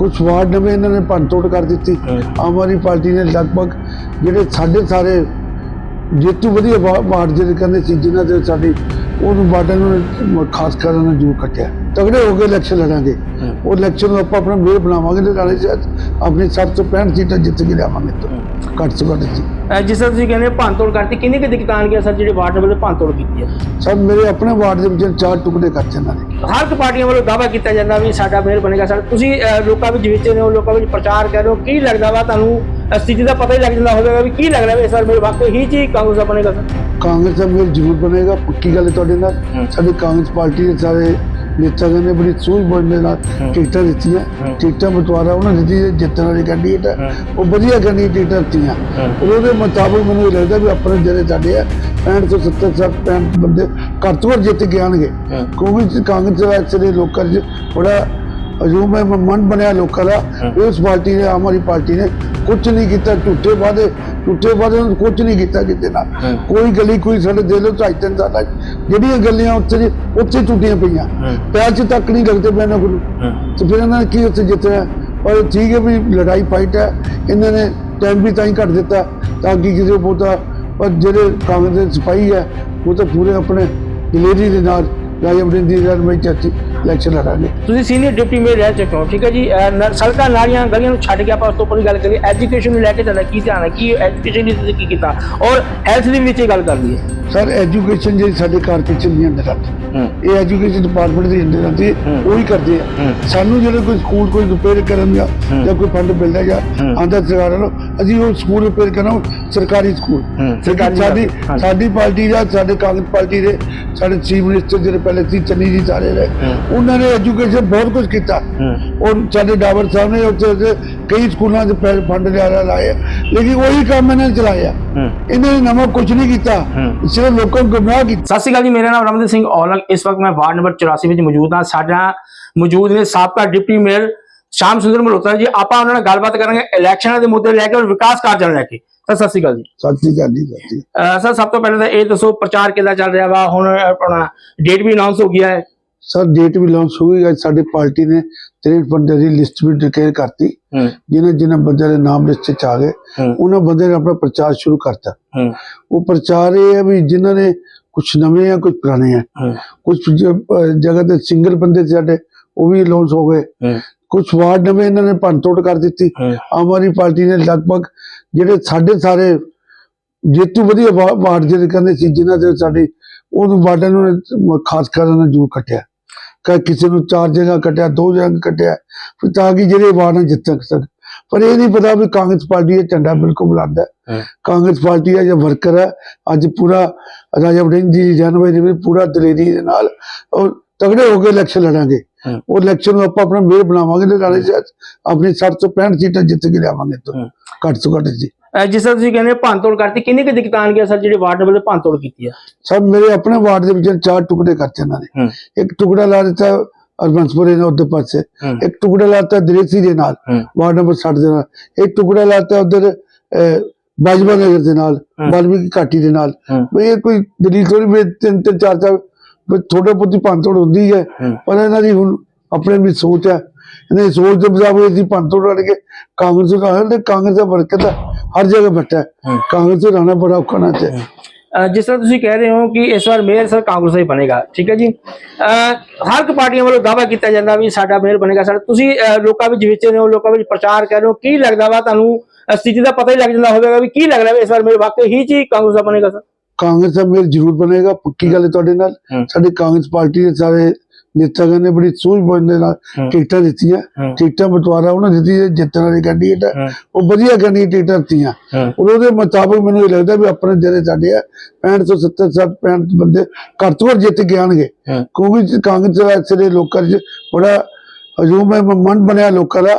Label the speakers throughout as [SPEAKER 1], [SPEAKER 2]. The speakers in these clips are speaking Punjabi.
[SPEAKER 1] ਕੁਝ ਵਾਰਡ ਨਵੇਂ ਇਹਨਾਂ ਨੇ ਭੰਨਤੋੜ ਕਰ ਦਿੱਤੀ। ਆਮ ਆਦਮੀ ਪਾਰਟੀ ਨੇ ਲਗਭਗ ਜਿਹੜੇ ਸਾਡੇ ਸਾਰੇ ਜੇਤੂ ਵਧੀਆ ਵਾਰਡ ਜਿਹੜੇ ਕਹਿੰਦੇ ਸੀ ਜਿਨ੍ਹਾਂ ਦੇ ਸਾਡੀ ਉਹਨੂੰ ਵਾਰਡਾਂ ਨੂੰ ਖਾਸ ਕਰ ਉਹਨਾਂ ਨੇ ਜੂ ਕੱਟਿਆ। ਤਗੜੇ ਹੋ ਕੇ ਇਲੈਕਸ਼ਨ ਲੜਾਂਗੇ। ਉਹ ਇਲੈਕਸ਼ਨ ਨੂੰ ਆਪਾਂ ਆਪਣਾ ਮੇਲ ਬਣਾਵਾਂਗੇ ਤੇ ਨਾਲੇ ਆਪਣੀ 60 ਤੋਂ 65 ਸੀਟਾਂ ਜਿੱਤ ਕੇ ਲਿਆਵਾਂਗੇ ਤੋਂ। ਘੱਟ ਤੋਂ ਘੱਟ ਜੀ।
[SPEAKER 2] ਅਹ ਜਿਸ ਤਰ੍ਹਾਂ ਤੁਸੀਂ ਕਹਿੰਦੇ ਹੋ ਭੰਨਤੋੜ ਕਰਤੀ ਕਿੰਨੀ ਕੁ ਦਿੱਕਤਾਂ ਆਣਗੀਆਂ ਸਰ ਜਿਹੜੇ ਵਾਰਡ ਵੱਲੋਂ ਭੰਨਤੋੜ ਕੀਤੀ ਹੈ?
[SPEAKER 1] ਸਭ ਮੇਰੇ ਆਪਣੇ ਵਾਰਡ ਦੇ ਵਿੱਚ ਚਾਰ ਟੁਕੜੇ ਕਰ ਇਹਨਾਂ ਨੇ।
[SPEAKER 2] ਹਰ ਇੱਕ ਪਾਰਟੀਆਂ ਵੱਲੋਂ ਦਾਅਵਾ ਕੀਤਾ ਜਾਂਦਾ ਵੀ ਸਾਡਾ ਮੇਅਰ ਬਣੇਗਾ ਸਰ। ਤੁਸੀਂ ਲੋਕਾਂ ਵਿੱਚ ਵਿਚੇ ਨੇ ਹੋ ਲੋਕਾਂ ਵਿੱਚ ਪ੍ਰਚਾਰ ਕਰ ਰਹੇ ਹੋ ਕੀ ਲੱਗਦਾ ਵਾ ਤੁਹਾਨੂੰ ਸਥਿਤੀ ਦਾ ਪਤਾ ਹੀ ਲੱਗ ਜਾਂਦਾ ਹੋਵੇਗਾ ਵੀ ਕੀ ਲੱਗ ਰਿਹਾ ਵੀ ਇਸ ਵਾਰ ਮੇਰੇ ਵਾਕਈ ਹੀ ਜੀ ਕਾਂਗਰਸ ਦਾ ਬਣੇਗਾ ਸਰ
[SPEAKER 1] ਕਾਂਗਰਸ ਦਾ ਮੇਲ ਜ਼ਰੂਰ ਬਣੇਗਾ ਪੱਕੀ ਗੱਲ ਹੈ ਤੁਹਾਡੇ ਨਾਲ। ਸਾਡੀ ਕਾਂਗਰਸ ਪਾਰਟੀ ਦੇ ਸਾਰੇ ਨੇਤਾਵਾਂ ਨੇ ਬੜੀ ਸੂਝ-ਬੂਝ ਦੇ ਨਾਲ। ਟਿਕਟਾਂ ਦਿੱਤੀਆਂ। ਟਿਕਟਾਂ ਬਟਵਾਰਾ ਉਹਨਾਂ ਨੇ ਦਿੱਤੀ ਜਿੱਤਣ ਵਾਲੀ ਕੈਂਡੀਡੇਟ ਹੈ। ਉਹ ਵਧੀਆ ਕੈਂਡੀਡੇਟ ਟਿਕਟਾਂ ਦਿੱਤੀਆਂ। ਉਹਦੇ ਮੁਤਾਬਕ ਮੈਨੂੰ ਇਹ ਲੱਗਦਾ ਵੀ ਆਪਣੇ ਜਿਹੜੇ ਸਾਡੇ ਆ 65 ਤੋਂ 70 ਸੱਠ 65 ਬੰਦੇ ਘੱਟ ਤੋਂ ਘੱਟ ਜਿੱਤ ਕੇ ਆਉਣਗੇ
[SPEAKER 2] ਹੂੰ।
[SPEAKER 1] ਕਿਉਂਕਿ ਕਾਂਗਰਸ ਦਾ ਲੋਕਾਂ 'ਚ ਬੜਾ ਹਜੂਮ ਹੈ ਮਨ ਬਣਿਆ ਲੋਕਾਂ ਦਾ। ਇਸ ਪਾਰਟੀ ਨੇ ਆਮ ਆਦਮੀ ਪਾਰਟੀ ਨੇ ਕੁਝ ਨਹੀਂ ਕੀਤਾ ਝੂਠੇ ਵਾਅਦੇ ਝੂਠੇ ਵਾਅਦੇ ਨੂੰ ਕੁਝ ਨਹੀਂ ਕੀਤਾ ਕਿਤੇ ਨਾਲ।
[SPEAKER 2] ਹੂੰ।
[SPEAKER 1] ਕੋਈ ਗਲੀ ਕੋਈ ਸਾਡੇ ਦੇ ਲੋ ਢਾਈ ਤਿੰਨ ਸਾਲਾਂ ਜਿਹੜੀਆਂ ਗੱਲੀਆਂ ਉੱਥੇ ਉੱਥੇ ਟੁੱਟੀਆਂ ਪਈਆਂ। ਪੈਰ 'ਚ ਤੱਕ ਨਹੀਂ ਲੱਗਦੇ ਪਏ ਇਹਨਾਂ ਕੋਲ। ਤੇ ਫਿਰ ਇਹਨਾਂ ਨੇ ਕੀ ਉੱਥੇ ਜਿੱਤਿਆ? ਪਰ ਠੀਕ ਹੈ ਵੀ ਲੜਾਈ ਫਾਈਟ ਹੈ। ਇਹਨਾਂ ਨੇ ਟਾਈਮ ਵੀ ਤਾਂ ਹੀ ਘੱਟ ਦਿੱਤਾ ਤਾਂ ਕਿ ਕਿਸੇ ਬਹੁਤਾ ਪਰ ਜਿਹੜੇ ਕਾਂਗਰਸ ਦੇ ਸਿਪਾਹੀ ਹੈ ਉਹ ਤਾਂ ਪੂਰੇ ਆਪਣੇ ਦਲੇਰੀ ਦੇ ਨਾਲ ਰਾਜਾ ਵੜਿੰਗ ਦੀ ਰਣਮਈ ਚਾਚੀ ਇਲੈਕਸ਼ਨ ਲੜਾਂਗੇ
[SPEAKER 2] ਤੁਸੀਂ ਸੀਨੀਅਰ ਡਿਪਟੀ ਮੇਅਰ ਰਹਿ ਚੁੱਕੇ ਹੋ, ਠੀਕ ਹੈ ਜੀ? ਸੜਕਾਂ, ਨਾਲੀਆਂ, ਗਲੀਆਂ ਨੂੰ ਛੱਡ ਕੇ ਆਪਾਂ ਉਸ ਤੋਂ ਉੱਪਰ ਗੱਲ ਕਰੀਏ ਐਜੂਕੇਸ਼ਨ ਨੂੰ ਲੈ ਕੇ ਤੁਹਾਡਾ ਕੀ ਧਿਆਨ ਹੈ? ਕੀ ਐਜੂਕੇਸ਼ਨ ਦੀ ਤੁਸੀਂ ਕੀ ਕੀਤਾ? ਔਰ ਹੈਲਥ ਦੇ ਵਿੱਚ ਇਹ ਗੱਲ ਕਰ ਲਈਏ।
[SPEAKER 1] ਸਰ ਐਜੂਕੇਸ਼ਨ ਜਿਹੜੀ ਸਾਡੇ ਕਾਰਪੋਰੇਸ਼ਨ ਦੀ ਅੰਦਰ ਆਉਂਦੀ
[SPEAKER 2] ਹੂੰ
[SPEAKER 1] ਇਹ ਐਜੂਕੇਸ਼ਨ ਡਿਪਾਰਟਮੈਂਟ ਦੇ ਅੰਦਰ ਆਉਂਦੀ ਹੈ
[SPEAKER 2] ਹੂੰ।
[SPEAKER 1] ਉਹੀ ਕਰਦੇ ਆ। ਸਾਨੂੰ ਜਿਹੜੇ ਕੋਈ ਸਕੂਲ ਕੋਈ ਰਿਪੇਅਰ ਕਰਨ
[SPEAKER 2] ਹੂੰ।
[SPEAKER 1] ਜਾਂ ਕੋਈ ਫੰਡ ਮਿਲਦਾ ਜਾਂ। ਆਂਦਾ ਸਰਕਾਰ ਨੂੰ ਅਸੀਂ ਉਹ ਸਕੂਲ ਰਿਪੇਅਰ ਕਰਨਾ ਸਰਕਾਰੀ ਸਕੂਲ। ਸਰਕਾਰੀ ਸਾਡੀ। ਸਾਡੀ ਪਾਰਟੀ ਦਾ ਸਾਡੇ ਕਾਂਗਰਸ ਪਾਰਟੀ ਦੇ ਸਾਡੇ ਚੀਫ ਮਿਨਿਸਟਰ ਜਿਹੜੇ ਪਹਿਲੇ ਸੀ ਚੰਨੀ ਜੀ ਸਾਰੇ ਰਹੇ। ਉਹਨਾਂ ਨੇ ਐਜੂਕੇਸ਼ਨ ਬਹੁਤ ਕੁਝ ਕੀਤਾ
[SPEAKER 2] ਹੂੰ
[SPEAKER 1] ਔਰ ਸਾਡੇ ਡਾਵਰ ਸਾਹਿਬ ਨੇ ਉੱਥੇ ਕਈ ਸਕੂਲਾਂ 'ਚ ਫੰਡ ਲਿਆ ਲਾਏ ਆ। ਲੇਕਿਨ ਉਹੀ ਕੰਮ ਇਹਨਾਂ ਨੇ ਚਲਾਇਆ ਇਹਨਾਂ ਨੇ ਨਵਾਂ ਕੁਝ ਨਹੀਂ ਕੀਤਾ ਸਿਰਫ ਲੋਕਾਂ ਨੂੰ ਗੁੰਮਰਾਹ ਕੀਤਾ।
[SPEAKER 2] ਸਤਿ ਸ਼੍ਰੀ ਅਕਾਲ ਜੀ ਮੇਰਾ ਨਾਮ ਰਮਨਦੀਪ ਸਿੰਘ ਔਲਖ ਇਸ ਵਕਤ ਮੈਂ ਵਾਰਡ ਨੰਬਰ 84 ਵਿੱਚ ਮੌਜੂਦ ਹਾਂ। ਸਾਡਾ ਮੌਜੂਦ ਨੇ ਸਾਬਕਾ ਡਿਪਟੀ ਮੇਅਰ ਸ਼ਾਮ ਸੁੰਦਰ ਮਲਹੋਤਰਾ ਜੀ। ਆਪਾਂ ਉਹਨਾਂ ਨਾਲ ਗੱਲਬਾਤ ਕਰਾਂਗੇ ਇਲੈਕਸ਼ਨਾਂ ਦੇ ਮੁੱਦੇ ਲੈ ਕੇ ਔਰ ਵਿਕਾਸ ਕਾਰਜਾਂ ਨੂੰ ਲੈ ਕੇ। ਸਰ ਸਤਿ ਸ਼੍ਰੀ ਅਕਾਲ ਜੀ।
[SPEAKER 1] ਸਤਿ ਸ੍ਰੀ ਅਕਾਲ ਜੀ ਸਤਿ ਸ੍ਰੀ ਅਕਾਲ।
[SPEAKER 2] ਅਹ ਸਰ ਸਭ ਤੋਂ ਪਹਿਲਾਂ ਤਾਂ ਇਹ ਦੱਸੋ ਪ੍ਰਚਾਰ ਕਿੱਦਾਂ ਚੱਲ ਰਿਹਾ ਵਾ? ਹੁਣ ਆਪਣਾ ਡੇਟ ਵੀ ਅਨਾਉਂਸ ਹੋ ਗਿਆ ਹੈ।
[SPEAKER 1] ਸਰ ਡੇਟ ਵੀ ਲਾਂਚ ਹੋ ਗਈ ਅੱਜ ਸਾਡੀ ਪਾਰਟੀ ਨੇ 63 ਬੰਦੇ ਦੀ ਲਿਸਟ ਵੀ ਡਿਕਲੇਅਰ ਕਰਤੀ। ਜਿਨ੍ਹਾਂ ਜਿਨ੍ਹਾਂ ਬੰਦਿਆਂ ਦੇ ਨਾਮ ਲਿਸਟ 'ਚ ਆ ਗਏ ਉਹਨਾਂ ਬੰਦਿਆਂ ਨੇ ਆਪਣਾ ਪ੍ਰਚਾਰ ਸ਼ੁਰੂ ਕਰਤਾ। ਉਹ ਪ੍ਰਚਾਰ ਇਹ ਹੈ ਵੀ ਜਿਨ੍ਹਾਂ ਨੇ ਕੁਝ ਨਵੇਂ ਆ ਕੁਝ ਪੁਰਾਣੇ ਆ। ਕੁਝ ਜਗ੍ਹਾ ਤੇ ਸਿੰਗਲ ਬੰਦੇ ਸਾਡੇ ਉਹ ਵੀ ਲਾਂਚ ਹੋ ਗਏ। ਕੁਝ ਵਾਰਡ ਨਵੇਂ ਇਹਨਾਂ ਨੇ ਭੰਨਤੋੜ ਕਰ ਦਿੱਤੀ।
[SPEAKER 2] ਹੂੰ।
[SPEAKER 1] ਆਮ ਆਦਮੀ ਪਾਰਟੀ ਨੇ ਲਗਭਗ ਜਿਹੜੇ ਸਾਡੇ ਸਾਰੇ ਜੇਤੂ ਵਧੀਆ ਵਾਰਡ ਜਿਹੜੇ ਕਹਿੰਦੇ ਸੀ ਜਿਨ੍ਹਾਂ ਦੇ ਸਾਡੀ ਉਹਨੂੰ ਵਾਰਡਾਂ ਨੂੰ ਖਾਸ ਕਰ ਉਹਨਾਂ ਨੇ ਜੂ ਕੱਟਿਆ। ਕਿ ਕਿਸੇ ਨੂੰ ਚਾਰ ਜਗ੍ਹਾ ਕੱਟਿਆ ਦੋ ਜਗ੍ਹਾ ਕੱਟਿਆ ਫਿਰ ਤਾਂ ਕਿ ਜਿਹੜੇ ਵਾਰਡ ਜਿੱਤ ਸਕ ਪਰ ਇਹ ਨਹੀਂ ਪਤਾ ਵੀ ਕਾਂਗਰਸ ਪਾਰਟੀ ਇਹ ਝੰਡਾ ਬਿਲਕੁਲ ਬੁਲੰਦ ਹੈ।
[SPEAKER 2] ਹੂੰ।
[SPEAKER 1] ਕਾਂਗਰਸ ਪਾਰਟੀ ਦਾ ਜੋ ਵਰਕਰ ਹੈ ਅੱਜ ਪੂਰਾ ਰਾਜਾ ਵੜਿੰਗ ਜੀ ਜਨਵਰੀ ਦੇ ਵਿੱਚ ਪੂਰਾ ਦਲੇਰੀ ਦੇ ਨਾਲ ਉਹ ਤਗੜੇ ਹੋ ਕੇ ਇਲੈਕਸ਼ਨ ਲੜਾਂਗੇ।
[SPEAKER 2] ਹੂੰ।
[SPEAKER 1] ਉਹ ਇਲੈਕਸ਼ਨ ਨੂੰ ਆਪਾਂ ਆਪਣਾ ਮੇਲ ਬਣਾਵਾਂਗੇ ਤੇ ਨਾਲੇ ਸ਼ਾਇਦ ਆਪਣੀ 60 ਤੋਂ 65 ਸੀਟਾਂ ਜਿੱਤ ਕੇ ਲਿਆਵਾਂਗੇ। ਤੋਂ
[SPEAKER 2] ਹੂੰ।
[SPEAKER 1] ਘੱਟ ਤੋਂ ਘੱਟ ਜੀ।
[SPEAKER 2] ਜਿਸ ਤਰ੍ਹਾਂ ਤੁਸੀਂ ਕਹਿੰਦੇ ਭੰਨਤੋੜ ਕਰਤੀ ਕਿੰਨੀ ਕੁ ਦਿੱਕਤਾਂ ਆਣਗੀਆਂ ਸਰ ਜਿਹੜੇ ਵਾਰਡ ਵੱਲੋਂ ਭੰਨਤੋੜ ਕੀਤੀ ਹੈ
[SPEAKER 1] ਸਭ ਮੇਰੇ ਆਪਣੇ ਵਾਰਡ ਦੇ ਵਿੱਚ ਚਾਰ ਟੁਕੜੇ ਕਰਤੇ ਇਹਨਾਂ ਨੇ। ਇੱਕ ਟੁਕੜਾ ਲਾ ਦਿੱਤਾ ਅਰਬੰਸਪੁਰੇ ਨੇ ਉਹਦੇ ਪਾਸੇ। ਇੱਕ ਟੁਕੜਾ ਲਾਤਾ ਦਰੇਸੀ ਦੇ ਨਾਲ ਵਾਰਡ ਨੰਬਰ 60 ਦੇ ਨਾਲ। ਇੱਕ ਟੁਕੜਾ ਲਾਤਾ ਉਧਰ ਬਾਜਵਾ ਨਗਰ ਦੇ ਨਾਲ
[SPEAKER 2] ਹੂੰ।
[SPEAKER 1] ਵਾਲਮੀਕੀ ਘਾਟੀ ਦੇ ਨਾਲ। ਇਹ ਕੋਈ ਦਲੀਲ ਥੋੜੀ ਵੀ ਤਿੰਨ ਤਿੰਨ ਚਾਰ ਚਾਰ ਥੋੜਾ ਬਹੁਤੀ ਭੰਨਤੋੜ ਹੁੰਦੀ ਹੈ। ਪਰ ਇਹਨਾਂ ਦੀ ਹੁਣ ਆਪਣੇ ਵੀ ਸੋਚ ਹੈ। ਇਹਨਾਂ ਦੀ ਸੋਚ ਦੇ ਮੁਤਾਬਕ ਅਸੀਂ ਭੰਨਤੋੜ ਕਰਕੇ ਕਾਂਗਰਸ ਨੂੰ ਕਹਾਂਗੇ ਤੇ ਕਾਂਗਰਸ ਦਾ ਵਰਕਰ ਤਾਂ ਹਰ ਜਗ੍ਹਾ ਬੈਠਾ ਕਾਂਗਰਸ ਨੂੰ ਰਹਿਣਾ ਬੜਾ ਔਖਾ ਨਾ ਚਾਹੀਦਾ
[SPEAKER 2] ਜਿਸ ਤਰ੍ਹਾਂ ਤੁਸੀਂ ਕਹਿ ਰਹੇ ਹੋ ਕਿ ਇਸ ਵਾਰ ਮੇਅਰ ਸਰ ਕਾਂਗਰਸ ਦਾ ਹੀ ਬਣੇਗਾ ਠੀਕ ਹੈ ਜੀ? ਹਰ ਇੱਕ ਪਾਰਟੀਆਂ ਵੱਲੋਂ ਦਾਅਵਾ ਕੀਤਾ ਜਾਂਦਾ ਵੀ ਸਾਡਾ ਮੇਅਰ ਬਣੇਗਾ ਸਰ। ਤੁਸੀਂ ਲੋਕਾਂ ਵਿੱਚ ਵਿਚੇ ਹੋ ਲੋਕਾਂ ਵਿੱਚ ਪ੍ਰਚਾਰ ਕਰ ਰਹੇ ਹੋ ਕੀ ਲੱਗਦਾ ਵਾ ਤੁਹਾਨੂੰ? ਸਥਿਤੀ ਦਾ ਪਤਾ ਹੀ ਲੱਗ ਜਾਂਦਾ ਹੋਵੇਗਾ ਵੀ ਕੀ ਲੱਗ ਰਿਹਾ ਇਸ ਵਾਰ ਮੇਰੇ ਵਾਕਈ ਹੀ ਜੀ ਕਾਂਗਰਸ ਦਾ ਬਣੇਗਾ ਸਰ।
[SPEAKER 1] ਕਾਂਗਰਸ ਦਾ ਮੇਲ ਜ਼ਰੂਰ ਬਣੇਗਾ ਪੱਕੀ ਗੱਲ ਹੈ ਤੁਹਾਡੇ ਨਾਲ। ਸਾਡੀ ਕਾਂਗਰਸ ਪਾਰਟੀ ਦੇ ਸਾਰੇ ਨੇਤਾਵਾਂ ਨੇ ਬੜੀ ਸੂਝ-ਬੂਝ ਦੇ ਨਾਲ। ਟਿਕਟਾਂ ਦਿੱਤੀਆਂ। ਟਿਕਟਾਂ ਬਟਵਾਰਾ ਉਹਨਾਂ ਦਿੱਤੀ ਜਿੱਤਣ ਵਾਲੀ ਕੈਂਡੀਡੇਟ ਉਹ ਵਧੀਆ ਕੈਂਡੀਡੇਟ ਟਿਕਟਾਂ ਦਿੱਤੀਆਂ। ਉਹਦੇ ਮੁਤਾਬਕ ਮੈਨੂੰ ਇਹ ਲੱਗਦਾ ਵੀ ਆਪਣੇ ਜਿਹੜੇ ਸਾਡੇ ਆ 65 ਤੋਂ 70 60 65 ਬੰਦੇ ਘੱਟ ਤੋਂ ਘੱਟ ਜਿੱਤ ਕੇ ਆਉਣਗੇ।
[SPEAKER 2] ਹੂੰ।
[SPEAKER 1] ਕਿਉਂਕਿ ਕਾਂਗਰਸ ਦਾ ਲੋਕਾਂ 'ਚ ਬੜਾ ਹਜੂਮ ਮਨ ਬਣਿਆ ਲੋਕਾਂ ਦਾ।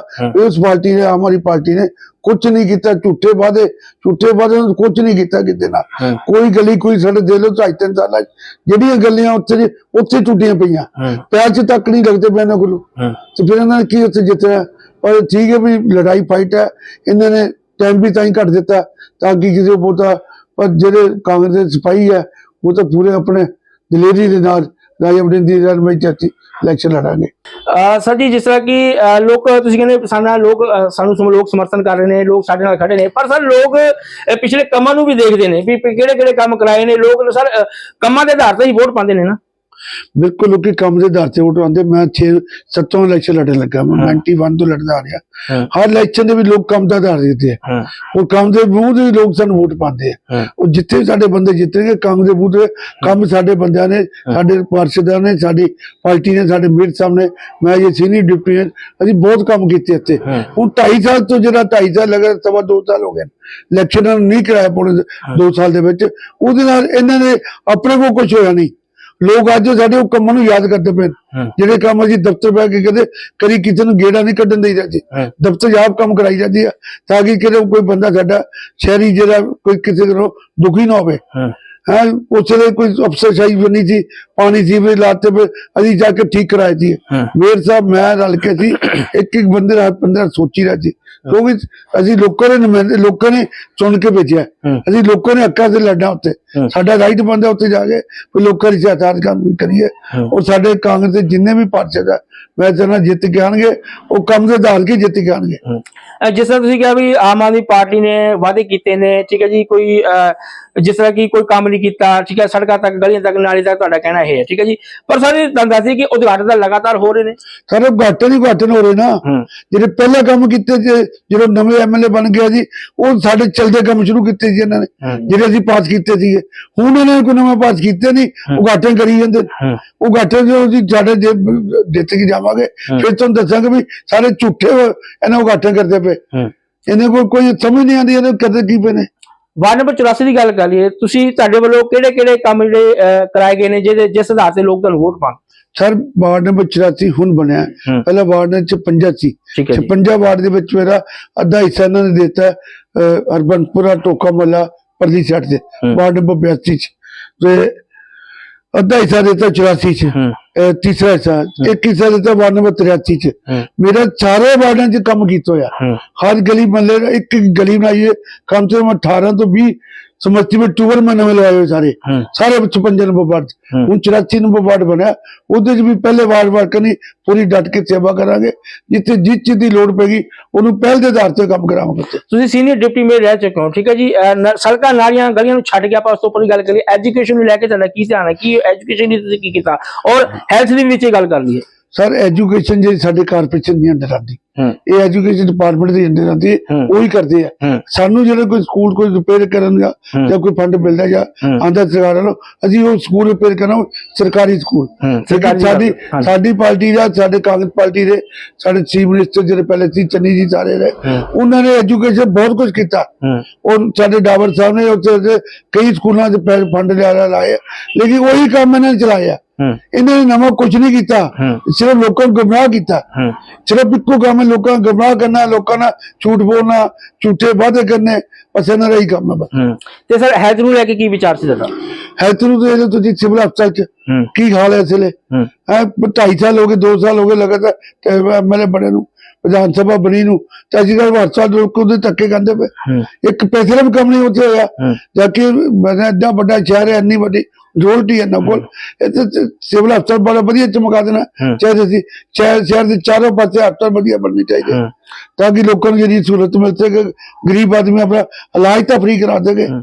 [SPEAKER 1] ਇਸ ਪਾਰਟੀ ਨੇ ਆਦਮੀ ਪਾਰਟੀ ਨੇ ਕੁਝ ਨਹੀਂ ਕੀਤਾ ਝੂਠੇ ਵਾਅਦੇ ਝੂਠੇ ਵਾਅਦੇ ਨੂੰ ਕੁਝ ਨਹੀਂ ਕੀਤਾ ਕਿਤੇ ਨਾਲ। ਕੋਈ ਗਲੀ ਕੋਈ ਸਾਡੇ ਦੇ ਲੋ ਢਾਈ ਤਿੰਨ ਸਾਲਾਂ ਜਿਹੜੀਆਂ ਗੱਲੀਆਂ ਉੱਥੇ ਉੱਥੇ ਟੁੱਟੀਆਂ ਪਈਆਂ। ਪੈਰ 'ਚ ਤੱਕ ਨਹੀਂ ਲੱਗਦੇ ਇਹਨਾਂ ਕੋਲ। ਤੇ ਫਿਰ ਇਹਨਾਂ ਨੇ ਕੀ ਉੱਥੇ ਜਿੱਤਿਆ? ਪਰ ਠੀਕ ਹੈ ਵੀ ਲੜਾਈ ਫਾਈਟ ਹੈ। ਇਹਨਾਂ ਨੇ ਟਾਈਮ ਵੀ ਤਾਂ ਹੀ ਘੱਟ ਦਿੱਤਾ ਤਾਂ ਕਿ ਕਿਸੇ ਬਹੁਤਾ ਪਰ ਜਿਹੜੇ ਕਾਂਗਰਸ ਦੇ ਸਿਪਾਹੀ ਹੈ ਉਹ ਤਾਂ ਪੂਰੇ ਆਪਣੇ ਦਲੇਰੀ ਦੇ ਨਾਲ ਰਾਜਾ ਵੜਿੰਗ ਦੀ ਰਹਿਨਮਾਈ ਚ ਅਸੀਂ ਇਲੈਕਸ਼ਨ ਲੜਾਂਗੇ।
[SPEAKER 2] ਸਰ ਜੀ, ਜਿਸ ਤਰ੍ਹਾਂ ਕਿ ਲੋਕ ਤੁਸੀਂ ਕਹਿੰਦੇ ਸਾਡਾ ਲੋਕ ਸਾਨੂੰ ਸਮ, ਲੋਕ ਸਮਰਥਨ ਕਰ ਰਹੇ ਨੇ, ਲੋਕ ਸਾਡੇ ਨਾਲ ਖੜੇ ਨੇ, ਪਰ ਸਰ ਲੋਕ ਪਿਛਲੇ ਕੰਮਾਂ ਨੂੰ ਵੀ ਦੇਖਦੇ ਨੇ ਵੀ ਕਿਹੜੇ ਕਿਹੜੇ ਕੰਮ ਕਰਾਏ ਨੇ, ਲੋਕ ਸਰ ਕੰਮਾਂ ਦੇ ਆਧਾਰ ਤੇ ਹੀ ਵੋਟ ਪਾਉਂਦੇ ਨੇ ਨਾ।
[SPEAKER 1] ਬਿਲਕੁਲ ਲੋਕੀ ਕੰਮ ਦੇ ਦਰ ਤੇ ਵੋਟ ਆਉਂਦੇ ਮੈਂ 6 7 ਇਲੈਕਸ਼ਨ ਲੜਨ ਲੱਗਾ। ਮੈਂ
[SPEAKER 2] ਹਾਂ।
[SPEAKER 1] 91 ਤੋਂ ਲੜਦਾ ਆ ਰਿਹਾ। ਹਰ ਇਲੈਕਸ਼ਨ ਦੇ ਵੀ ਲੋਕ ਕੰਮ ਦਾ ਆਧਾਰ ਦਿੱਤੇ ਉਹ ਕੰਮ ਦੇ ਬੂਹ ਦੇ ਲੋਕ ਸਾਨੂੰ ਵੋਟ ਪਾਉਂਦੇ ਆ। ਉਹ ਜਿੱਥੇ ਸਾਡੇ ਬੰਦੇ ਜਿੱਤਣਗੇ ਕੰਮ ਦੇ ਤੇ ਕੰਮ ਸਾਡੇ ਬੰਦਿਆਂ ਨੇ ਸਾਡੇ ਪਾਰਸ਼ਦਾਂ ਨੇ ਸਾਡੀ ਪਾਰਟੀ ਨੇ ਸਾਡੇ ਮੀਰ ਸਾਹਿਬ ਨੇ ਮੈਂ ਇਹ ਸੀਨੀਅਰ ਡਿਪਟੀ ਨੇ ਅਸੀਂ ਬਹੁਤ ਕੰਮ ਕੀਤੇ ਇੱਥੇ। ਹੁਣ 2.5 ਸਾਲ ਤੋਂ ਜਿਹੜਾ 2.5 ਸਾਲ ਲਗਾ ਸਵਾ 2 ਸਾਲ ਹੋ ਗਏ ਇਲੈਕਸ਼ਨ ਨਹੀਂ ਕਰਾਇਆ ਪੌਣੇ 2 ਸਾਲ ਦੇ ਵਿੱਚ। ਉਹਦੇ ਨਾਲ ਇਹਨਾਂ ਨੇ ਆਪਣੇ ਕੋਲ ਕੁਝ ਹੋਇਆ ਨਹੀਂ। ਲੋਕ ਅੱਜ ਸਾਡੇ ਉਹ ਕੰਮਾਂ ਨੂੰ ਯਾਦ ਕਰਦੇ ਪਏ ਨੇ। ਜਿਹੜੇ ਕੰਮ ਅਸੀਂ ਦਫ਼ਤਰ ਬੈ ਕੇ ਕਦੇ ਕਰੀ ਕਿਸੇ ਨੂੰ ਗੇੜਾ ਨਹੀਂ ਕੱਢਣ ਦੇਈ ਜਾਂਦੇ। ਦਫ਼ਤਰ ਆਪ ਕੰਮ ਕਰਾਈ ਜਾਂਦੀ ਆ ਤਾਂ ਕਿ ਕਿਤੇ ਕੋਈ ਬੰਦਾ ਸਾਡਾ ਸ਼ਹਿਰੀ ਜਿਹੜਾ ਕੋਈ ਕਿਸੇ ਕੋਲੋਂ ਦੁਖੀ ਨਾ ਹੋਵੇ
[SPEAKER 2] ਹਾਂ?
[SPEAKER 1] ਉਸ ਵੇਲੇ ਕੋਈ ਅਫਸਰਸ਼ਾਹੀ ਬਣੀ ਸੀ ਪਾਣੀ ਸੀ ਵੀ ਲਾਤੇ ਪਏ ਅਸੀਂ ਜਾ ਕੇ ਠੀਕ ਕਰਾਏ ਸੀ। ਮੇਰ ਸਾਹਿਬ ਮੈਂ ਰਲ ਕੇ ਸੀ ਇੱਕ ਇੱਕ ਬੰਦੇ ਦਾ ਬੰਦਾ ਸੋਚੀ ਰਿਹਾ ਸੀ। ਕਿਉਂਕਿ ਅਸੀਂ ਲੋਕਾਂ ਦੇ ਨੁਮਾਇੰਦੇ ਲੋਕਾਂ ਨੇ ਚੁਣ ਕੇ ਭੇਜਿਆ। ਅਸੀਂ ਲੋਕਾਂ ਨੇ ਹੱਕਾਂ ਤੇ ਲੜਨਾ ਉੱਤੇ। ਸਾਡਾ ਰਾਈਟ ਬੰਦਾ ਉੱਤੇ ਜਾ ਕੇ ਕੋਈ ਲੋਕਾਂ ਦੀ ਸਹਾਇਤਾ ਕੰਮ ਵੀ ਕਰੀਏ। ਔਰ ਸਾਡੇ ਕਾਂਗਰਸ ਦੇ ਜਿੰਨੇ ਵੀ ਪਾਰਟੀ ਦਾ ਮੈਂ ਚਾਹੁੰਦਾ ਜਿੱਤ ਕੇ ਆਣਗੇ ਉਹ ਕੰਮ ਦੇ ਆਧਾਰ ਕੇ ਜਿੱਤ ਕੇ ਆਣਗੇ
[SPEAKER 2] ਜਿਸ ਤਰ੍ਹਾਂ ਤੁਸੀਂ ਕਿਹਾ ਵੀ ਆਮ ਆਦਮੀ ਪਾਰਟੀ ਨੇ ਵਾਅਦੇ ਕੀਤੇ ਨੇ ਠੀਕ ਹੈ ਜੀ ਕੋਈ ਜਿਸ ਤਰ੍ਹਾਂ ਕਿ ਕੋਈ ਕੰਮ ਨਹੀਂ ਕੀਤਾ ਠੀਕ ਹੈ ਸੜਕਾਂ ਤੱਕ ਗਲੀਆਂ ਤੱਕ ਨਾਲੀ ਤੱਕ ਤੁਹਾਡਾ ਕਹਿਣਾ ਇਹ ਹੈ ਠੀਕ ਹੈ ਜੀ। ਪਰ ਸਾਰੇ ਦੰਦਾ ਸੀ ਕਿ ਉਦਘਾਟਨ ਤਾਂ ਲਗਾਤਾਰ ਹੋ ਰਹੇ ਨੇ।
[SPEAKER 1] ਸਾਰੇ ਘਾਟੇ ਨਹੀਂ ਘਾਟੇ ਹੋ ਰਹੇ ਨਾ।
[SPEAKER 2] ਹੂੰ।
[SPEAKER 1] ਜਿਹੜੇ ਪਹਿਲਾਂ ਕੰਮ ਕੀਤੇ ਜਦੋਂ ਨਵੇਂ ਐਮਐਲਏ ਬਣ ਗਿਆ ਜੀ ਉਹ ਸਾਡੇ ਚਲਦੇ ਕੰਮ ਸ਼ੁਰੂ ਕੀਤੇ ਜੀ ਇਹਨਾਂ ਨੇ
[SPEAKER 2] ਹੂੰ।
[SPEAKER 1] ਜਿਹੜੇ ਅਸੀਂ ਪਾਸ ਕੀਤੇ ਸੀਗੇ। ਹੁਣ ਇਹਨਾਂ ਨੇ ਕੋਈ ਨਵਾਂ ਪਾਸ ਕੀਤੇ ਨਹੀਂ ਉਹ ਘਾਟੇ ਕਰੀ ਜਾਂਦੇ।
[SPEAKER 2] ਹੂੰ।
[SPEAKER 1] ਉਹ ਘਾਟੇ ਜੋ ਜੀ ਸਾਡੇ ਜੇ ਜਿੱਤ ਕੇ ਜਾਵਾਂਗੇ ਫਿਰ ਤੁਹਾਨੂੰ ਦੱਸਾਂਗੇ ਵੀ ਸਾਰੇ ਝੂਠੇ ਇਹਨਾਂ ਉਹ ਘਾਟੇ ਕਰਦੇ ਪਏ।
[SPEAKER 2] ਹੂੰ।
[SPEAKER 1] ਇਹਨੇ ਕੋਈ ਕੋਈ ਸਮਝ ਨਹੀਂ ਆਉਂਦੀ ਇਹਨੇ ਕਦੇ ਕੀ ਪਏ ਨੇ।
[SPEAKER 2] ਵਾਰਡ ਨੰਬਰ 84 ਦੀ ਗੱਲ ਕਰ ਲਈਏ ਤੁਸੀਂ ਤੁਹਾਡੇ ਵੱਲੋਂ ਕਿਹੜੇ ਕਿਹੜੇ ਕੰਮ ਜਿਹੜੇ ਕਰਾਏ ਗਏ ਨੇ ਜਿਹਦੇ ਜਿਸ ਆਧਾਰ ਤੇ ਲੋਕ ਤੁਹਾਨੂੰ ਵੋਟ ਪਾਣ
[SPEAKER 1] ਸਰ ਵਾਰਡ ਨੰਬਰ 84 ਹੁਣ ਬਣਿਆ। ਪਹਿਲਾਂ ਵਾਰਡ ਨੰਬਰ 56 ਸੀ।
[SPEAKER 2] ਠੀਕ ਹੈ ਜੀ।
[SPEAKER 1] 56 ਵਾਰਡ ਦੇ ਵਿੱਚ ਮੇਰਾ ਅੱਧਾ ਹਿੱਸਾ ਇਹਨਾਂ ਨੇ ਦਿੱਤਾ ਅਹ, ਹਰਬੰਸਪੁਰਾ ਟੋਕਾ ਮੱਲਾ ਪਰਲੀ ਤੇ।
[SPEAKER 2] ਹੂੰ।
[SPEAKER 1] ਵਾਰਡ ਨੰਬਰ 82 ਚ। ਤੇ ਅੱਧਾ ਹਿੱਸਾ ਦਿੱਤਾ 84 ਚ। ਤੀਸਰਾ ਹਿੱਸਾ ਇੱਕ ਹਿੱਸਾ ਦਿੱਤਾ ਵਾਰਡ ਨੰਬਰ 83 ਚ। ਮੇਰਾ ਸਾਰੇ ਵਾਰਡਾਂ 'ਚ ਕੰਮ ਕੀਤਾ ਹੋਇਆ। ਹਰ ਗਲੀ ਮੱਲੇ ਇੱਕ ਗਲੀ ਬਣਾਈ ਹੈ। ਕਮ ਸੇ ਕਮ 18 ਤੋਂ 20 ਨਵੇਂ ਲਵਾਏ ਹੋਏ ਸਾਰੇ।
[SPEAKER 2] ਹੂੰ।
[SPEAKER 1] ਸਾਰੇ 56 ਨੰਬਰ ਵਾਰਡ 'ਚ।
[SPEAKER 2] ਹੂੰ।
[SPEAKER 1] ਹੁਣ 84 ਨੰਬਰ ਵਾਰਡ ਬਣਿਆ। ਉਹਦੇ 'ਚ ਵੀ ਪਹਿਲੇ ਵਾਰਡ ਕਰਨੀ ਪੂਰੀ ਡਟ ਕੇ ਸੇਵਾ ਕਰਾਂਗੇ। ਜਿੱਥੇ ਜਿਸ ਚੀਜ਼ ਦੀ ਲੋੜ ਪੈਗੀ ਉਹਨੂੰ ਪਹਿਲ ਦੇ ਆਧਾਰ ਤੇ ਕੰਮ ਕਰਾਵਾਂਗੇ
[SPEAKER 2] ਤੁਸੀਂ ਸੀਨੀਅਰ ਡਿਪਟੀ ਮੇਅਰ ਰਹਿ ਚੁੱਕੇ ਹੋ ਠੀਕ ਹੈ ਜੀ? ਸੜਕਾਂ ਨਾਲੀਆਂ ਗਲੀਆਂ ਨੂੰ ਛੱਡ ਕੇ ਆਪਾਂ ਉਸ ਤੋਂ ਉੱਪਰ ਗੱਲ ਕਰੀਏ ਐਜੂਕੇਸ਼ਨ ਨੂੰ ਲੈ ਕੇ ਤੁਹਾਡਾ ਕੀ ਧਿਆਨ ਹੈ? ਕੀ ਐਜੂਕੇਸ਼ਨ ਦੀ ਤੁਸੀਂ ਕੀ ਕੀਤਾ? ਔਰ ਹੈਲਥ ਦੀ ਵਿੱਚ ਇਹ ਗੱਲ ਕਰ ਲਈਏ।
[SPEAKER 1] ਸਰ ਐਜੂਕੇਸ਼ਨ ਜਿਹੜੀ ਸਾਡੇ ਕਾਰਪੋਰੇਸ਼ਨ ਦੀ ਅੰਦਰ ਆਉਂਦੀ ਇਹ ਐਜੂਕੇਸ਼ਨ ਡਿਪਾਰਟਮੈਂਟ ਦੇ ਅੰਦਰ ਹੂੰ। ਉਹੀ ਕਰਦੇ ਆ ਸਾਨੂੰ ਜਿਹੜਾ ਕੋਈ ਸਕੂਲ ਕੋਈ ਰਿਪੇਅਰ ਕਰਨ
[SPEAKER 2] ਹੂੰ।
[SPEAKER 1] ਜਾਂ ਕੋਈ ਫੰਡ ਮਿਲਦਾ ਜਾਂ। ਆਂਦਾ ਸਰਕਾਰ ਨੂੰ ਅਸੀਂ ਉਹ ਸਕੂਲ ਰਿਪੇਅਰ ਕਰਨਾ ਉਹ ਸਰਕਾਰੀ ਸਕੂਲ ਸਾਡੀ। ਸਾਡੀ ਪਾਰਟੀ ਦਾ ਸਾਡੇ ਕਾਂਗਰਸ ਪਾਰਟੀ ਦੇ ਸਾਡੇ ਚੀਫ ਮਿਨਿਸਟਰ ਜਿਹੜੇ ਪਹਿਲੇ ਸੀ ਚੰਨੀ ਜੀ ਸਾਰੇ ਰਹੇ। ਉਹਨਾਂ ਨੇ ਐਜੂਕੇਸ਼ਨ ਬਹੁਤ ਕੁਝ ਕੀਤਾ ਉਹ ਸਾਡੇ ਡਾਵਰ ਸਾਹਿਬ ਨੇ ਉੱਥੇ ਕਈ ਸਕੂਲਾਂ 'ਚ ਫੰਡ ਲਿਆ ਲਾਏ। ਲੇਕਿਨ ਉਹੀ ਕੰਮ ਇਹਨਾਂ ਨੇ ਚਲਾਇਆ ਇਹਨਾਂ ਨੇ ਨਵਾਂ ਕੁਝ ਨਹੀਂ ਕੀਤਾ। ਸਿਰਫ ਲੋਕਾਂ ਨੂੰ ਗੁੰਮਰਾਹ ਕੀਤਾ ਸਿਰਫ ਇੱਕੋ ਕੰਮ ਲੋਕਾਂ ਗੁੰਮਰਾਹ ਕਰਨਾ ਲੋਕਾਂ ਨਾਲ ਝੂਠ ਬੋਲਣਾ ਝੂਠੇ ਵਾਅਦੇ ਕਰਨੇ ਬਸ ਇਹਨਾਂ ਦਾ ਹੀ ਕੰਮ ਹੈ ਬਸ।
[SPEAKER 2] ਹੂੰ। ਤੇ ਸਰ ਹੈਲਥ ਨੂੰ ਲੈ ਕੇ ਕੀ ਵਿਚਾਰ ਸੀ ਤੁਹਾਡਾ?
[SPEAKER 1] ਹੈਲਥ ਨੂੰ ਤੇ ਤੁਸੀਂ ਸਿਵਲ ਹਸਪਤਾਲ 'ਚ ਕੀ ਹਾਲ ਹੈ ਇਸ ਵੇਲੇ?
[SPEAKER 2] ਹੂੰ।
[SPEAKER 1] ਹੈ ਢਾਈ ਸਾਲ ਹੋ ਗਏ 2 ਸਾਲ ਹੋ ਗਏ ਲਗਾਤਾਰ ਐਮਐਲਏ ਬਣੇ ਨੂੰ ਵਿਧਾਨ ਸਭਾ ਬਣੀ ਨੂੰ ਤੇ ਅੱਜ ਹਸਪਤਾਲ ਦੇ ਲੋਕ ਉਹਦੇ ਧੱਕੇ ਖਾਂਦੇ ਪਏ। ਇੱਕ ਪੈਸੇ ਦਾ ਵੀ ਕੰਮ ਨਹੀਂ ਉੱਥੇ ਹੋਇਆ। ਜਾ ਕੇ ਮੈਂ ਐਡਾ ਵੱਡਾ ਸ਼ਹਿਰ ਹੈ ਇੰਨੀ ਵੱਡੀ ਰੋਲਟੀ ਹੈ ਨਾ ਕੋਲ ਇੱਥੇ ਸਿਵਲ ਹਸਪਤਾਲ ਬੜਾ ਵਧੀਆ ਚਮਕਾ ਦੇਣਾ। ਚਾਹੀਦਾ ਸੀ। ਸ਼ਹਿਰ ਸ਼ਹਿਰ ਦੇ ਚਾਰੋਂ ਪਾਸੇ ਹਸਪਤਾਲ ਵਧੀਆ ਬਣਨੇ ਚਾਹੀਦੇ। ਤਾਂ ਕਿ ਲੋਕਾਂ ਨੂੰ ਜਿਹੜੀ ਸਹੂਲਤ ਮਿਲ ਸਕੇ ਗਰੀਬ ਆਦਮੀ ਆਪਣਾ ਇਲਾਜ ਤਾਂ ਫ੍ਰੀ ਕਰਾ
[SPEAKER 2] ਹੂੰ।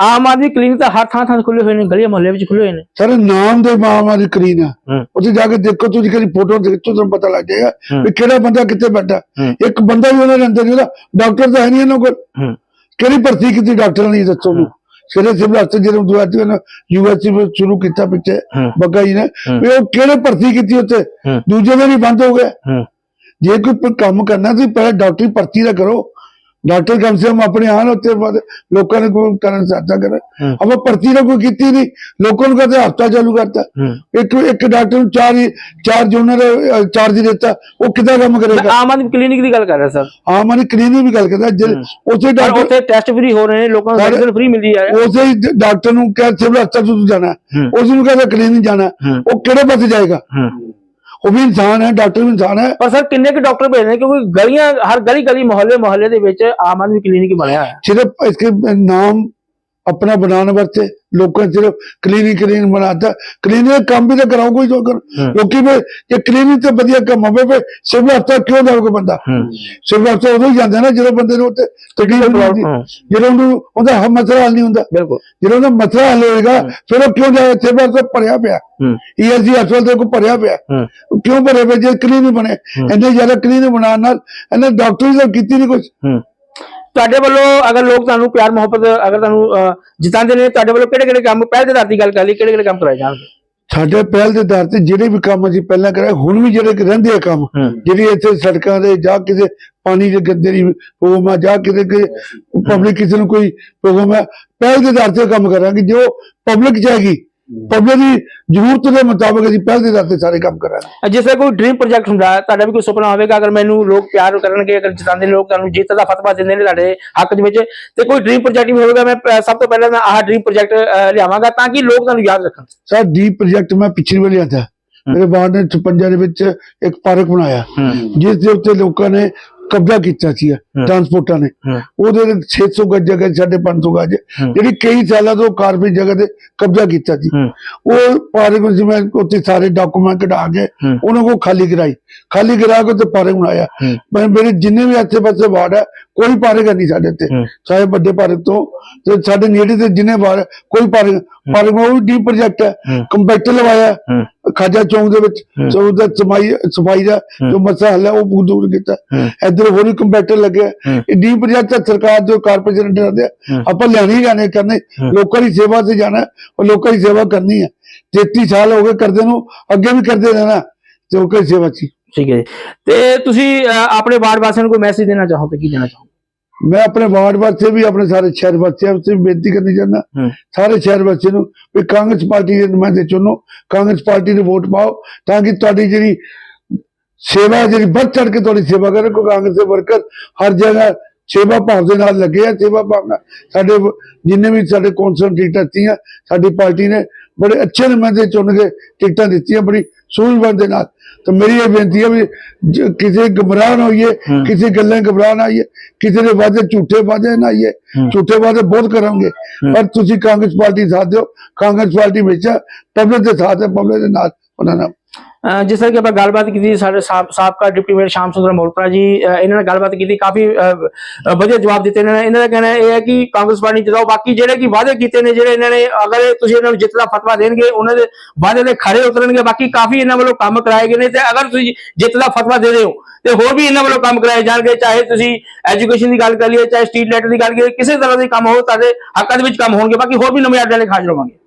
[SPEAKER 2] ਆਮ ਆਦਮੀ ਕਲੀਨਿਕ ਤਾਂ ਹਰ ਥਾਂ ਥਾਂ ਖੁੱਲੇ ਹੋਏ ਨੇ ਗਲੀਆਂ ਮੁਹੱਲੇ ਵਿੱਚ ਖੁੱਲੇ ਹੋਏ ਨੇ।
[SPEAKER 1] ਸਾਰੇ ਨਾਮ ਦੇ ਮਹਾਮਾਰੀ ਕਰੀਨ ਆ।
[SPEAKER 2] ਹੂੰ।
[SPEAKER 1] ਉੱਥੇ ਜਾ ਕੇ ਦੇਖੋ ਤੁਸੀਂ ਕਦੀ ਫੋਟੋ ਦੇਖੋ ਤੁਹਾਨੂੰ ਪਤਾ ਲੱਗ ਜਾਏਗਾ
[SPEAKER 2] ਹੂੰ।
[SPEAKER 1] ਵੀ ਕਿਹੜਾ ਬੰਦਾ ਕਿੱਥੇ ਬੈਠਾ।
[SPEAKER 2] ਹੂੰ।
[SPEAKER 1] ਇੱਕ ਬੰਦਾ ਵੀ ਉਹਨਾਂ ਦੇ ਅੰਦਰ ਨਹੀਂ ਉਹਦਾ ਡਾਕਟਰ ਤਾਂ ਹੈ ਨਹੀਂ ਇਹਨਾਂ ਕੋਲ।
[SPEAKER 2] ਹੂੰ।
[SPEAKER 1] ਕਿਹੜੀ ਭਰਤੀ ਕੀਤੀ ਡਾਕਟਰਾਂ ਨੇ ਦੱਸੋ ਨੂੰ ਸਿਰੇ ਸਿਵਲ ਹਸਪਤਾਲ ਜਦੋਂ ਦੁਆਤੀ ਨੇ ਯੂਐਸਸੀ ਵਿੱਚ ਸ਼ੁਰੂ ਕੀਤਾ ਪਿੱਛੇ
[SPEAKER 2] ਹੂੰ।
[SPEAKER 1] ਬੱਗਾ ਜੀ ਨੇ
[SPEAKER 2] ਹੂੰ।
[SPEAKER 1] ਵੀ ਉਹ ਕਿਹੜੇ ਭਰਤੀ ਕੀਤੀ ਉੱਥੇ?
[SPEAKER 2] ਹੂੰ।
[SPEAKER 1] ਦੂਜੇ ਦਿਨ ਹੀ ਬੰਦ ਹੋ ਗਿਆ।
[SPEAKER 2] ਹੂੰ।
[SPEAKER 1] ਜੇ ਕੋਈ ਪ- ਕੰਮ ਕਰਨਾ ਤੁਸੀਂ ਪਹਿਲਾਂ ਡਾਕਟਰੀ ਭਰਤੀ ਦਾ ਕਰੋ। ਡਾਕਟਰ ਕਮ ਸੇ ਕਮ ਆਪਣੇ ਆਣ ਉੱਤੇ ਲੋਕਾਂ ਨੂੰ ਕੋਈ ਕਰਨ ਸਹਾਇਤਾ ਕਰਨ।
[SPEAKER 2] ਹੂੰ।
[SPEAKER 1] ਆਪਾਂ ਭਰਤੀ ਦਾ ਕੋਈ ਕੀਤੀ ਨਹੀਂ। ਲੋਕਾਂ ਨੂੰ ਕਹਿੰਦੇ ਹਫਤਾ ਚਾਲੂ ਕਰਤਾ। ਇੱਕ ਇੱਕ ਡਾਕਟਰ ਨੂੰ ਚਾਰ ਚਾਰ ਜੂਨਰ ਚਾਰਜ ਦਿੱਤਾ ਉਹ ਕਿੱਦਾਂ ਕੰਮ ਕਰੇਗਾ?
[SPEAKER 2] ਆਮ ਆਦਮੀ ਕਲੀਨਿਕ ਦੀ ਗੱਲ ਕਰ ਰਿਹਾ ਸਰ।
[SPEAKER 1] ਆਮ ਆਦਮੀ ਕਲੀਨਿਕ ਵੀ ਗੱਲ ਕਰਦਾ। ਜੇ ਉਸੇ ਡਾਕਟਰ
[SPEAKER 2] ਉੱਥੇ ਟੈਸਟ ਫ੍ਰੀ ਹੋ ਰਹੇ ਨੇ ਲੋਕਾਂ ਨੂੰ
[SPEAKER 1] ਸਾਰੇ-
[SPEAKER 2] ਮੈਡੀਸਨ ਫ੍ਰੀ ਮਿਲਦੀ ਜਾ ਰਹੀ
[SPEAKER 1] ਉਸੇ ਡਾਕਟਰ ਨੂੰ ਕਹਿ ਸਿਵਲ ਹਸਪਤਾਲ ਤੋਂ ਜਾਣਾ। ਉਸ ਨੂੰ ਕਹਿੰਦਾ ਕਲੀਨਿਕ ਜਾਣਾ। ਉਹ ਕਿਹੜੇ ਪਾਸੇ ਜਾਏਗਾ? ਉਹ ਵੀ ਇਨਸਾਨ ਹੈ ਡਾਕਟਰ ਵੀ ਇਨਸਾਨ ਹੈ।
[SPEAKER 2] ਪਰ ਸਰ ਕਿੰਨੇ ਕੁ ਡਾਕਟਰ ਭੇਜਦੇ ਕਿਉਂਕਿ ਗਲੀਆਂ ਹਰ ਗਲੀ ਗਲੀ ਮੁਹੱਲੇ ਮੁਹੱਲੇ ਦੇ ਵਿੱਚ ਆਮ ਆਦਮੀ ਕਲੀਨਿਕ ਬਣਿਆ ਹੋਇਆ
[SPEAKER 1] ਸਿਰਫ ਇਸਕੇ ਨਾਮ इसके नाम ਆਪਣਾ ਬਣਾਉਣ ਵਾਸਤੇ ਲੋਕਾਂ ਚ ਸਿਰਫ ਕਲੀਨਿਕ ਕਲੀਨ ਬਣਾਤਾ ਕਲੀਨਿਕ ਕੰਮ ਵੀ ਤਾਂ ਕਰਾਓ ਕੋਈ ਜੋ ਕਰ
[SPEAKER 2] ਹੂੰ।
[SPEAKER 1] ਲੋਕੀ ਵੀ ਜੇ ਕਲੀਨਿਕ ਤੇ ਵਧੀਆ ਕੰਮ ਹੋਵੇ ਫਿਰ ਸਿਵਲ ਹਸਪਤਾਲ ਕਿਉਂ ਜਾਊਗਾ ਬੰਦਾ ਸਿਵਲ ਹਸਪਤਾਲ ਉਦੋਂ ਹੀ ਜਾਂਦਾ ਨਾ ਜਦੋਂ ਬੰਦੇ ਨੂੰ ਉੱਤੇ ਤਕਲੀਫ ਨਹੀਂ ਹੁੰਦੀ
[SPEAKER 2] ਹੂੰ।
[SPEAKER 1] ਜਦੋਂ ਉਹਨੂੰ ਉਹਦਾ ਹ- ਮਸਲਾ ਹੱਲ ਨਹੀਂ ਹੁੰਦਾ
[SPEAKER 2] ਬਿਲਕੁਲ
[SPEAKER 1] ਜਦੋਂ ਉਹਦਾ ਮਸਲਾ ਹੱਲ ਹੋਏਗਾ ਫਿਰ ਉਹ ਕਿਉਂ ਜਾਏ ਸਿਵਲ ਹਸਪਤਾਲ ਭਰਿਆ ਪਿਆ
[SPEAKER 2] ਹੂੰ
[SPEAKER 1] ਈਐਸਜੀ ਹਸਪਤਾਲ ਦੇ ਕੋ ਭਰਿਆ ਪਿਆ
[SPEAKER 2] ਹੂੰ
[SPEAKER 1] ਉਹ ਕਿਉਂ ਭਰੇ ਪਏ ਜੇ ਕਲੀਨਿਕ ਬਣੇ ਇੰਨੇ ਜ਼ਿਆਦਾ ਕਲੀਨਿਕ ਬਣਾਉਣ ਨਾਲ ਇਹਨਾਂ ਡਾਕਟਰ ਤਾਂ ਕੀਤੀ ਨਹੀਂ ਕੁਝ
[SPEAKER 2] ਹੂੰ ਤੁਹਾਡੇ ਵੱਲੋਂ ਅਗਰ ਲੋਕ ਤੁਹਾਨੂੰ ਪਿਆਰ ਮੁਹੱਬਤ ਅਗਰ ਤੁਹਾਨੂੰ ਜਿਤਾਉਂਦੇ ਨੇ ਤੁਹਾਡੇ ਵੱਲੋਂ ਕਿਹੜੇ ਕਿਹੜੇ ਕੰਮ ਪਹਿਲ ਦੇ ਆਧਾਰ ਦੀ ਗੱਲ ਕਰ ਲਈ ਕਿਹੜੇ ਕਿਹੜੇ ਕੰਮ ਕਰਾਏ ਜਾਣਗੇ?
[SPEAKER 1] ਸਾਡੇ ਪਹਿਲ ਦੇ ਆਧਾਰ ਤੇ ਜਿਹੜੇ ਵੀ ਕੰਮ ਅਸੀਂ ਪਹਿਲਾਂ ਕਰਾਏ ਹੁਣ ਵੀ ਜਿਹੜੇ ਰਹਿੰਦੇ ਆ ਕੰਮ ਜਿਹੜੀ ਇੱਥੇ ਸੜਕਾਂ ਦੇ ਜਾਂ ਕਿਸੇ ਪਾਣੀ ਦੇ ਗੰਦੇ ਦੀ ਪ੍ਰੋਬਲਮ ਆ ਜਾਂ ਕਿਤੇ ਪਬਲਿਕ ਕਿਸੇ ਨੂੰ ਕੋਈ ਹੈ ਪਹਿਲ ਦੇ ਆਧਾਰ ਤੇ ਕੰਮ ਕਰਾਂਗੇ ਜੋ ਪਬਲਿਕ ਚਾਹੇਗੀ ਪਬਲਿਕ ਦੀ ਜ਼ਰੂਰਤ ਦੇ ਮੁਤਾਬਕ ਅਸੀਂ ਪਹਿਲ ਦੇ ਤੇ ਸਾਰੇ ਕੰਮ ਕਰਾਂਗੇ।
[SPEAKER 2] ਤਰ੍ਹਾਂ ਕੋਈ ਡ੍ਰੀਮ ਪ੍ਰੋਜੈਕਟ ਹੁੰਦਾ ਹੈ ਤੁਹਾਡਾ ਵੀ ਕੋਈ ਸੁਪਨਾ ਹੋਵੇਗਾ ਅਗਰ ਮੈਨੂੰ ਲੋਕ ਪਿਆਰ ਕਰਨਗੇ ਅਗਰ ਜਿਤਾਉਂਦੇ ਨੇ ਲੋਕ ਤੁਹਾਨੂੰ ਜਿੱਤ ਦਾ ਫਤਵਾ ਦਿੰਦੇ ਨੇ ਤੁਹਾਡੇ ਹੱਕ ਦੇ ਵਿੱਚ ਤੇ ਕੋਈ ਡ੍ਰੀਮ ਪ੍ਰੋਜੈਕਟ ਵੀ ਹੋਵੇਗਾ ਮੈਂ ਸਭ ਤੋਂ ਪਹਿਲਾਂ ਮੈਂ ਆਹ ਡ੍ਰੀਮ ਪ੍ਰੋਜੈਕਟ ਲਿਆਵਾਂਗਾ ਤਾਂ ਕਿ ਲੋਕ ਤੁਹਾਨੂੰ ਯਾਦ ਰੱਖਣ।
[SPEAKER 1] ਸਰ ਡੀਪ ਪ੍ਰੋਜੈਕਟ ਮੈਂ ਪਿਛਲੀ ਵਾਰ ਲਿਆਂਦਾ ਮੇਰੇ ਬਾਹਰ ਨੇ 56 ਦੇ ਵਿੱਚ ਇੱਕ ਪਾਰਕ ਬਣਾਇਆ। ਜਿਸ ਦੇ ਉੱਤੇ ਲੋਕਾਂ ਨੇ ਕਬਜ਼ਾ ਕੀਤਾ ਸੀ ਟਰਾਂਸਪੋਰਟਾਂ ਨੇ। ਉਹਦੇ ਵਿੱਚ 600 ਗੱਜ ਜਗ੍ਹਾ 550 ਗੱਜ। ਜਿਹੜੀ ਕਈ ਸਾਲਾਂ ਤੋਂ ਕਾਰਪੋਰੇਟ ਜਗ੍ਹਾ ਤੇ ਕਬਜ਼ਾ ਕੀਤਾ ਸੀ ਉਹ ਪਾਰਕ ਵਿੱਚ ਮੈਂ ਉੱਥੇ ਸਾਰੇ ਡਾਕੂਮੈਂਟ ਕਢਾ ਕੇ। ਉਹਨਾਂ ਕੋ ਖਾਲੀ ਕਰਾਈ ਖਾਲੀ ਕਰਾ ਕੇ ਤੇ ਪਾਰਕ ਬਣਾਇਆ। ਮੈਂ ਮੇਰੇ ਜਿੰਨੇ ਵੀ ਆਸੇ ਪਾਸੇ ਵਾਰਡ ਹੈ ਕੋਈ ਪਾਰਕ ਹੈ ਨਹੀਂ ਸਾਡੇ ਤੇ। ਚਾਹੇ ਵੱਡੇ ਪਾਰਕ ਤੋਂ ਤੇ ਸਾਡੇ ਨੇੜੇ ਤੇ ਜਿੰਨੇ ਵਾਰਡ ਕੋਈ ਪਾਰਕ ਪਾਰਕ ਉਹ ਵੀ ਡੀਪ ਪ੍ਰੋਜੈਕਟ ਹੈ। ਕੰਪੈਕਟਰ ਲਵਾਇਆ ਖਾਜਾ ਚੌਂਕ ਦੇ ਵਿੱਚ। ਸੋ ਉਹਦਾ ਸਫ਼ਾਈ ਸਫ਼ਾਈ ਦਾ ਜੋ ਮਸਲਾ ਹੱਲ ਹੈ ਉਹ ਬਹੁਤ ਦੂਰ ਕੀਤਾ। ਇੱਧਰ ਹੋਰ ਵੀ ਕੰਪੈਕਟਰ ਲੱਗਿਆ। ਇਹ ਡੀਪ ਪ੍ਰੋਜੈਕਟ ਸਰਕਾਰ ਜੋ ਕਾਰਪੋਰੇਸ਼ਨ
[SPEAKER 2] ਹੂੰ।
[SPEAKER 1] ਆਪਾਂ ਲੈਣੇ ਲੈਣੇ ਕਰਨੇ। ਲੋਕਾਂ ਦੀ ਸੇਵਾ ਤੇ ਜਾਣਾ ਔਰ ਲੋਕਾਂ ਦੀ ਸੇਵਾ ਕਰਨੀ ਹੈ 33 ਸਾਲ ਹੋ ਗਏ ਕਰਦੇ ਨੂੰ ਅੱਗੇ ਵੀ ਕਰਦੇ ਰਹਿਣਾ ਤੇ ਦੀ ਸੇਵਾ ਹੀ।
[SPEAKER 2] ਠੀਕ ਹੈ ਤੇ ਤੁਸੀਂ ਅਹ, ਆਪਣੇ ਵਾਰਡ ਵਾਸੀਆਂ ਨੂੰ ਕੋਈ ਮੈਸੇਜ ਦੇਣਾ ਚਾਹੋ ਤੇ ਕੀ ਦੇਣਾ ਚਾਹੋ
[SPEAKER 1] ਮੈਂ ਆਪਣੇ ਵਾਰਡ ਵਾਸਤੇ ਵੀ ਆਪਣੇ ਸਾਰੇ ਸ਼ਹਿਰ ਵਾਸੀਆਂ ਵਾਸਤੇ ਵੀ ਬੇਨਤੀ ਕਰਨੀ ਚਾਹੁੰਦਾ।
[SPEAKER 2] ਹੂੰ।
[SPEAKER 1] ਸਾਰੇ ਸ਼ਹਿਰ ਵਾਸੀਆਂ ਨੂੰ ਵੀ ਕਾਂਗਰਸ ਪਾਰਟੀ ਦੇ ਨੁਮਾਇੰਦੇ ਚੁਣੋ ਕਾਂਗਰਸ ਪਾਰਟੀ ਨੂੰ ਵੋਟ ਪਾਓ ਤਾਂ ਕਿ ਤੁਹਾਡੀ ਜਿਹੜੀ ਸੇਵਾ ਹੈ, ਜਿਹੜੀ ਵੱਧ ਚੜ ਕੇ ਤੁਹਾਡੀ ਸੇਵਾ ਕਰਨ ਕੋਈ ਕਾਂਗਰਸ ਦੇ ਵਰਕਰ ਹਰ ਜਗ੍ਹਾ ਸੇਵਾ ਭਾਵ ਦੇ ਨਾਲ ਲੱਗੇ ਆ ਸੇਵਾ ਭਾਵਨਾ ਸਾਡੇ ਵ- ਜਿੰਨੇ ਵੀ ਸਾਡੇ ਕੌਂਸਲ ਟਿਕਟਾਂ ਦਿੱਤੀਆਂ ਸਾਡੀ ਪਾਰਟੀ ਨੇ ਬੜੇ ਅੱਛੇ ਨੁਮਾਇੰਦੇ ਚੁਣ ਕੇ ਟਿਕਟਾਂ ਦਿੱਤੀਆਂ ਬੜੀ ਸੂਝਬੂਝ ਦੇ ਨਾਲ। ਤਾਂ ਮੇਰੀ ਇਹ ਬੇਨਤੀ ਹੈ ਵੀ ਜ- ਕਿਸੇ ਗੁੰਮਰਾਹ ਨਾ ਹੋਈਏ
[SPEAKER 2] ਹੂੰ।
[SPEAKER 1] ਕਿਸੇ ਗੱਲਾਂ ਘਬਰਾ ਨਾ ਆਈਏ ਕਿਸੇ ਦੇ ਵਾਅਦੇ ਝੂਠੇ ਵਾਅਦੇ ਨਾ ਆਈਏ
[SPEAKER 2] ਹੂੰ।
[SPEAKER 1] ਝੂਠੇ ਵਾਅਦੇ ਬਹੁਤ ਕਰਾਂਗੇ ਪਰ ਤੁਸੀਂ ਕਾਂਗਰਸ ਪਾਰਟੀ ਸਾਥ ਦਿਓ ਕਾਂਗਰਸ ਪਾਰਟੀ ਵਿੱਚ ਪਬਲਿਕ ਦੇ ਸਾਥ ਹੈ ਪਬਲਿਕ ਦੇ ਨਾਲ ਉਹਨਾਂ ਨਾਲ
[SPEAKER 2] ਅਹ ਜਿਸ ਤਰ੍ਹਾਂ ਕਿ ਆਪਾਂ ਗੱਲਬਾਤ ਕੀਤੀ ਸਾਡੇ ਸਾਬ- ਸਾਬਕਾ ਡਿਪਟੀ ਮੇਅਰ ਸ਼ਾਮ ਸੁੰਦਰ ਮੋਲਪਰਾ ਜੀ ਇਹਨਾਂ ਨਾਲ ਗੱਲਬਾਤ ਕੀਤੀ, ਕਾਫੀ ਵਧੀਆ ਜਵਾਬ ਦਿੱਤੇ ਇਹਨਾਂ ਨੇ। ਇਹਨਾਂ ਦਾ ਕਹਿਣਾ ਇਹ ਹੈ ਕਿ ਕਾਂਗਰਸ ਪਾਰਟੀ ਜਿਤਾਓ, ਬਾਕੀ ਜਿਹੜੇ ਕਿ ਵਾਅਦੇ ਕੀਤੇ ਨੇ, ਜਿਹੜੇ ਇਹਨਾਂ ਨੇ ਅਗਰ ਤੁਸੀਂ ਇਹਨਾਂ ਨੂੰ ਜਿੱਤ ਦਾ ਫਤਵਾ ਦੇਣਗੇ, ਉਹਨਾਂ ਦੇ ਵਾਅਦੇ ਦੇ ਖਰੇ ਉਤਰਨਗੇ, ਬਾਕੀ ਕਾਫੀ ਇਹਨਾਂ ਵੱਲੋਂ ਕੰਮ ਕਰਾਏ ਗਏ ਨੇ ਤੇ ਅਗਰ ਤੁਸੀਂ ਜਿੱਤ ਦਾ ਫਤਵਾ ਦੇ ਰਹੇ ਹੋ, ਤੇ ਹੋਰ ਵੀ ਇਹਨਾਂ ਵੱਲੋਂ ਕੰਮ ਕਰਾਏ ਜਾਣਗੇ, ਚਾਹੇ ਤੁਸੀਂ ਐਜੂਕੇਸ਼ਨ ਦੀ ਗੱਲ ਕਰ ਲਈਏ, ਚਾਹੇ ਸਟਰੀਟ ਲਾਈਟ ਦੀ ਗੱਲ ਕਰੀਏ, ਕਿਸੇ ਤਰ੍ਹਾਂ ਦੇ ਕੰਮ ਹੋ, ਤੁਹਾਡੇ ਹੱਕਾਂ ਦੇ ਵਿੱਚ ਕੰਮ ਹੋਣਗੇ, ਬਾਕੀ ਹੋਰ ਵੀ ਨਵੇਂ ਅੱਡੇ ਲੈ ਹਾਜ਼ਰ ਹੋਵਾਂਗੇ।